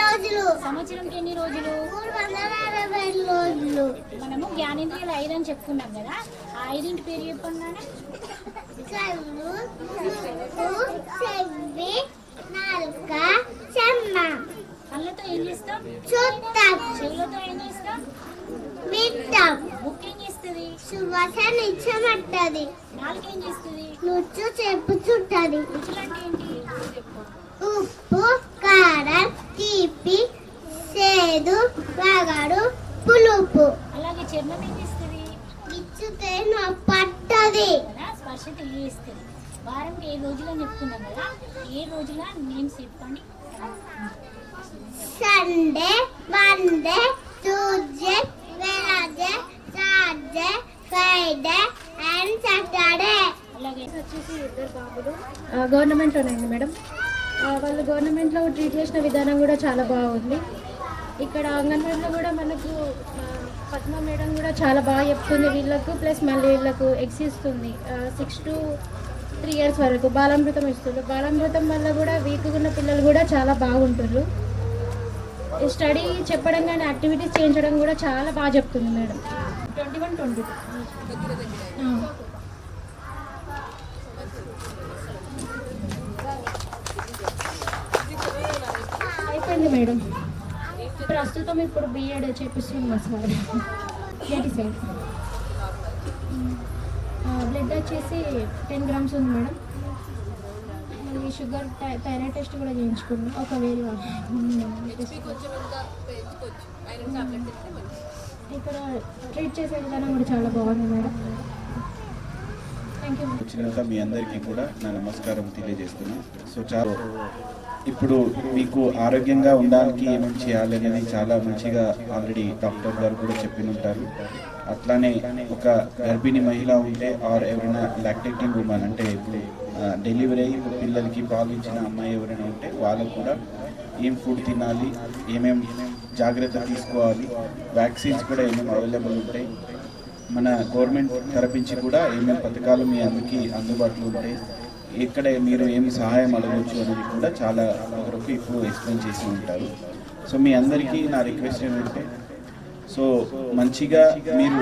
రోజులు ఎన్ని రోజులు ఎన్ని రోజులు మనము జ్ఞానేంద్రియాలు ఐదు అని చెప్పుకున్నాం కదా. ఆ ఐదింటి పేరు చెప్పండి చెమ్మ. కళ్ళతో ఏం చేస్తాం? చూస్తాం చెవులతో ఏం చేస్తాం? వింటాం బుక్ ఏం చేస్తుంది? సువాసన ఇచ్చమంటది నాలుగు ఏం చేస్తుంది? నుచ్చు చెప్పుచుంటది. రుచులు అంటే ఏంటి ఉప్పు కారం తీపి చేదు వగడు పులుపు. అలాగే చర్మం ఏం చేస్తుంది? ఇచ్చితే పట్టది స్పర్శ తెలియజేస్తుంది. వారంకి ఏ రోజులు అని చెప్తున్నాం కదా? ఏ రోజుల నేమ్స్ చెప్పండి Sunday Monday, Tuesday, Wednesday, Thursday, Friday and Saturday అలాగే వచ్చేసి గవర్నమెంట్లోనండి మేడం. వాళ్ళు గవర్నమెంట్లో ట్రీట్ చేసిన విధానం కూడా చాలా బాగుంది. ఇక్కడ అంగన్వాడీలో కూడా మనకు పద్మ మేడం కూడా చాలా బాగా చెప్తుంది. వీళ్ళకు ప్లస్ మళ్ళీ వీళ్ళకు ఎగ్స్ ఇస్తుంది. సిక్స్ టు త్రీ ఇయర్స్ వరకు బాలామృతం ఇస్తుంది బాలామృతం వల్ల కూడా వీక్ ఉన్న పిల్లలు కూడా చాలా బాగుంటారు. స్టడీ చెప్పడం కానీ యాక్టివిటీస్ చేయించడం కూడా చాలా బాగా చెప్తుంది మేడం. ట్వంటీ వన్ ట్వంటీ అయిపోయింది మేడం. ప్రస్తుతం ఇప్పుడు బిఎడ్ చేపిస్తున్నాం సార్. ఎయిటీ సైడ్ బ్లడ్ వచ్చేసి టెన్ గ్రామ్స్ ఉంది మేడం. మళ్ళీ షుగర్ థైరాయిడ్ టెస్ట్ కూడా చేయించుకున్నాం. ఒక వేరే ఇక్కడ ట్రీట్ చేసే విధానం కూడా చాలా బాగుంది మేడం. వచ్చినంత వచ్చినాక మీ అందరికీ కూడా నా నమస్కారం తెలియజేస్తున్నా. సో చాలా ఇప్పుడు మీకు ఆరోగ్యంగా ఉండడానికి ఏమేమి చేయాలి అనేది చాలా మంచిగా ఆల్రెడీ డాక్టర్ గారు కూడా చెప్పి ఉంటారు అట్లానే ఒక గర్భిణీ మహిళ ఉంటే ఆర్ ఎవరైనా లాక్టేటింగ్ ఉమెన్ అంటే ఇప్పుడు డెలివరీ అయ్యి పిల్లలకి పాలు ఇచ్చిన అమ్మాయి ఎవరైనా ఉంటే వాళ్ళకు కూడా ఏం ఫుడ్ తినాలి ఏమేమి జాగ్రత్త తీసుకోవాలి వ్యాక్సిన్స్ కూడా ఏమేమి అవైలబుల్ ఉంటాయి మన గవర్నమెంట్ తరపించి కూడా ఏమేమి పథకాలు మీ అందరికీ అందుబాటులో ఉంటాయి ఇక్కడే మీరు ఏమి సహాయం అడగవచ్చు అనేది కూడా చాలా వరకు ఇప్పుడు ఎక్స్ప్లెయిన్ చేసి ఉంటారు. సో మీ అందరికీ నా రిక్వెస్ట్ ఏంటంటే సో మంచిగా మీరు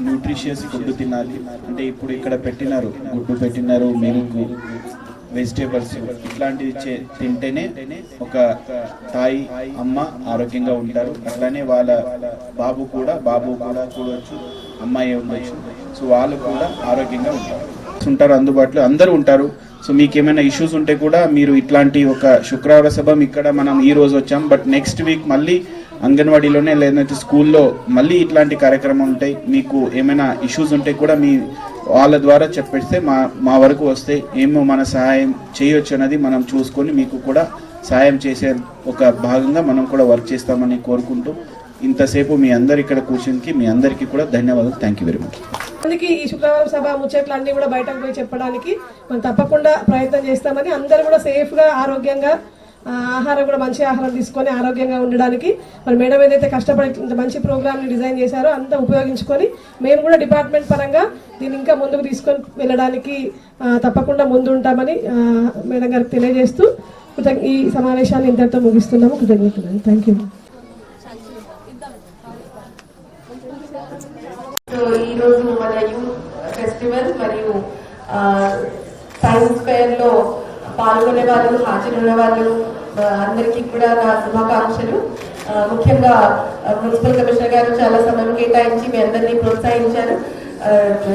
న్యూట్రిషియస్ ఫుడ్ తినాలి. అంటే ఇప్పుడు ఇక్కడ పెట్టినారు గుడ్డు పెట్టినారు మిల్క్ వెజిటేబుల్స్ ఇట్లాంటివి చే- తింటేనే ఒక తాయి అమ్మ ఆరోగ్యంగా ఉంటారు. అట్లానే వాళ్ళ బాబు కూడా బాబు కూడా చూడవచ్చు అమ్మాయి ఉండొచ్చు. సో వాళ్ళు కూడా ఆరోగ్యంగా ఉంటారు. ఉంటారు అందుబాటులో అందరూ ఉంటారు. సో మీకు ఏమైనా ఇష్యూస్ ఉంటే కూడా మీరు ఇట్లాంటి ఒక శుక్రవార సభ ఇక్కడ మనం ఈ రోజు వచ్చాం. బట్ నెక్స్ట్ వీక్ మళ్ళీ అంగన్వాడీలోనే లేదంటే స్కూల్లో మళ్ళీ ఇట్లాంటి కార్యక్రమం ఉంటాయి మీకు ఏమైనా ఇష్యూస్ ఉంటే కూడా మీ వాళ్ళ ద్వారా చెప్పేస్తే మా మా వరకు వస్తే ఏమో మన సహాయం చేయొచ్చు అనేది మనం చూసుకొని మీకు కూడా సహాయం చేసే ఒక భాగంగా మనం కూడా వర్క్ చేస్తామని కోరుకుంటూ ఇంతసేపు మీ అందరు ఇక్కడ కూర్చునికి మీ అందరికీ కూడా ధన్యవాదాలు. థ్యాంక్ యూ వెరీ మచ్ అందుకే ఈ శుక్రవారం సభ ముచ్చట్లు అన్ని కూడా బయటకు పోయి చెప్పడానికి మనం తప్పకుండా ప్రయత్నం చేస్తామని అందరూ కూడా సేఫ్గా ఆరోగ్యంగా ఆహారం కూడా మంచి ఆహారం తీసుకొని ఆరోగ్యంగా ఉండడానికి మరి మేడం ఏదైతే కష్టపడి ఇంత మంచి ప్రోగ్రామ్ని డిజైన్ చేశారో అంతా ఉపయోగించుకొని మేము కూడా డిపార్ట్మెంట్ పరంగా దీన్ని ఇంకా ముందుకు తీసుకొని వెళ్ళడానికి తప్పకుండా ముందు ఉంటామని మేడం గారికి తెలియజేస్తూ ఈ సమావేశాన్ని ఇంతటితో ముగిస్తున్నాము. కృతజ్ఞతలు. థ్యాంక్ యూ సో ఈరోజు మన యూత్ ఫెస్టివల్ మరియు ఆ, సైన్స్ ఫెయిర్లో పాల్గొనే వాళ్ళు హాజరున్న వాళ్ళు అందరికీ కూడా నా శుభాకాంక్షలు. ముఖ్యంగా మున్సిపల్ కమిషనర్ గారు చాలా సమయం కేటాయించి మీ అందరినీ ప్రోత్సహించారు.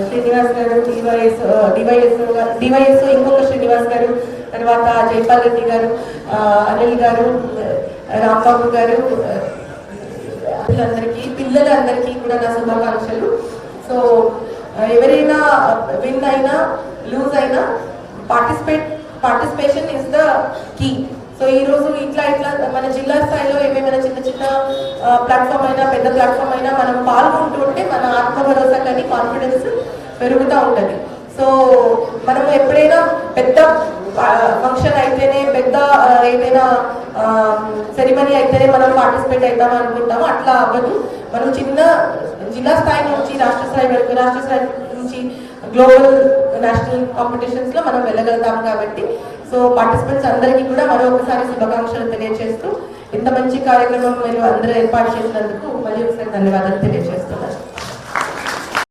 శ్రీనివాస్ గారు డివైఎస్ డివైఎస్ డివైఎస్ ఇంకొక శ్రీనివాస్ గారు తర్వాత జైపాల్ రెడ్డి గారు అనిల్ గారు రాంబాబు గారు అందరికీ పిల్లలందరికీ పిల్లలందరికీ కూడా నా శుభాకాంక్షలు. సో ఎవరైనా విన్ అయినా లూజ్ అయినా participate participation is the key so ఈ రోజు ఇట్లా ఇట్లా మన జిల్లా స్థాయిలో ఏమైనా చిన్న చిన్న ప్లాట్ఫామ్ అయినా పెద్ద ప్లాట్ఫామ్ అయినా మనం పాల్గొంటుంటే మన ఆత్మభరోసా కానీ కాన్ఫిడెన్స్ పెరుగుతూ ఉంటుంది. సో మనం ఎప్పుడైనా పెద్ద ఫంక్షన్ అయితేనే పెద్ద ఏదైనా సెరిమనీ అయితేనే మనం పార్టిసిపేట్ అవుతాం అనుకుంటాము. అట్లా అవ్వదు. మనం చిన్న జిల్లా స్థాయి నుంచి రాష్ట్ర స్థాయి వరకు రాష్ట్ర స్థాయి నుంచి గ్లోబల్ నేషనల్ కాంపిటీషన్స్లో మనం వెళ్ళగలుగుతాం కాబట్టి. సో పార్టిసిపెంట్స్ అందరికీ కూడా మరొకసారి శుభాకాంక్షలు తెలియజేస్తూ ఇంత మంచి కార్యక్రమం మీరు అందరూ ఏర్పాటు చేసినందుకు మళ్ళీ ఒకసారి ధన్యవాదాలు తెలియజేస్తాం